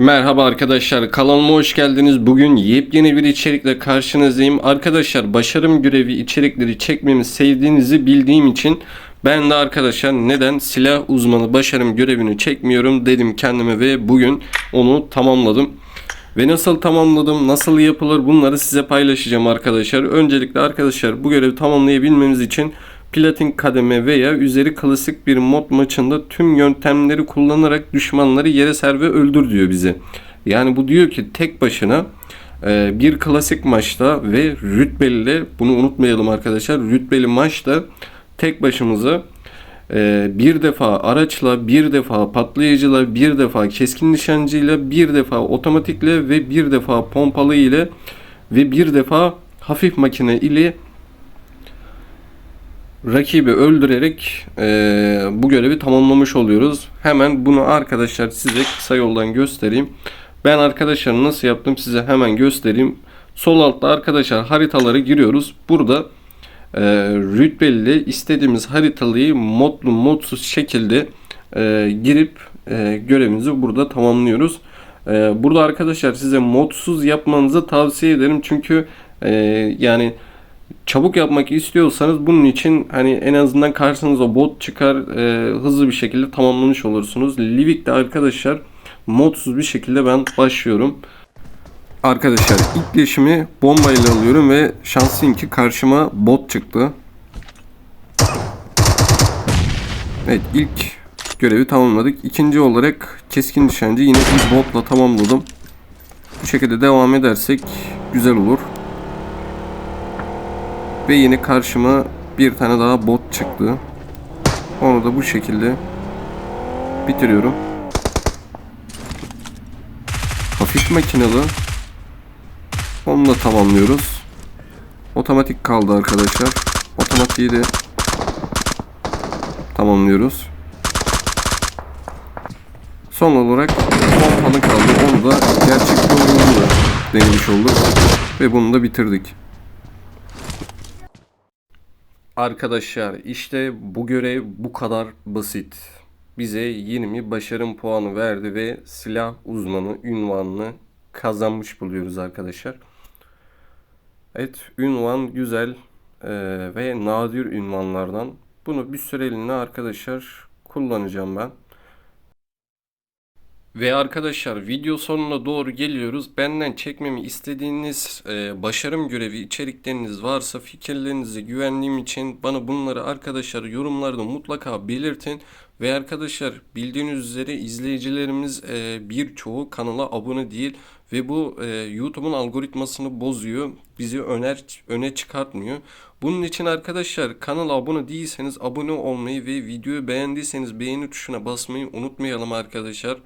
Merhaba arkadaşlar kanalıma hoş geldiniz. Bugün yepyeni bir içerikle karşınızdayım. Arkadaşlar başarım görevi içerikleri çekmemi sevdiğinizi bildiğim için ben de arkadaşlar neden silah uzmanı başarım görevini çekmiyorum dedim kendime ve bugün onu tamamladım. Ve nasıl tamamladım, nasıl yapılır bunları size paylaşacağım arkadaşlar. Öncelikle arkadaşlar bu görevi tamamlayabilmemiz için platin kademe veya üzeri klasik bir mod maçında tüm yöntemleri kullanarak düşmanları yere ser ve öldür diyor bize. Yani bu diyor ki tek başına e, bir klasik maçta ve rütbeli bunu unutmayalım arkadaşlar rütbeli maçta tek başımıza e, bir defa araçla, bir defa patlayıcıyla, bir defa keskin nişancıyla, bir defa otomatikle ve bir defa pompalı ile ve bir defa hafif makine ile rakibi öldürerek e, bu görevi tamamlamış oluyoruz. Hemen bunu arkadaşlar size kısa yoldan göstereyim. Ben arkadaşlar nasıl yaptım size hemen göstereyim. Sol altta arkadaşlar haritaları giriyoruz. Burada e, rütbeli istediğimiz haritalıyı modlu modsuz şekilde e, girip e, görevimizi burada tamamlıyoruz. E, burada arkadaşlar size modsuz yapmanızı tavsiye ederim. Çünkü e, yani çabuk yapmak istiyorsanız bunun için hani en azından karşınıza bot çıkar e, hızlı bir şekilde tamamlamış olursunuz. Livik'te arkadaşlar modsuz bir şekilde ben başlıyorum. Arkadaşlar ilk leşimi bombayla alıyorum ve şanslıyım ki karşıma bot çıktı. Evet ilk görevi tamamladık. İkinci olarak keskin nişancı yine bir botla tamamladım. Bu şekilde devam edersek güzel olur. Ve yine karşıma bir tane daha bot çıktı. Onu da bu şekilde bitiriyorum. Hafif makinalı. Onu da tamamlıyoruz. Otomatik kaldı arkadaşlar. Otomatiği de tamamlıyoruz. Son olarak pompalı kaldı. Onu da gerçek da denemiş olduk. Ve bunu da bitirdik. Arkadaşlar işte bu görev bu kadar basit. Bize 20 başarım puanı verdi ve silah uzmanı ünvanını kazanmış buluyoruz arkadaşlar. Evet ünvan güzel e, ve nadir ünvanlardan. Bunu bir süreliğine arkadaşlar kullanacağım ben. Ve arkadaşlar video sonuna doğru geliyoruz. Benden çekmemi istediğiniz e, başarım görevi içerikleriniz varsa fikirlerinizi güvenliğim için bana bunları arkadaşlar yorumlarda mutlaka belirtin. Ve arkadaşlar bildiğiniz üzere izleyicilerimiz e, birçoğu kanala abone değil ve bu e, YouTube'un algoritmasını bozuyor. Bizi öner öne çıkartmıyor. Bunun için arkadaşlar kanala abone değilseniz abone olmayı ve videoyu beğendiyseniz beğeni tuşuna basmayı unutmayalım arkadaşlar.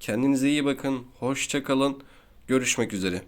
Kendinize iyi bakın. Hoşça kalın. Görüşmek üzere.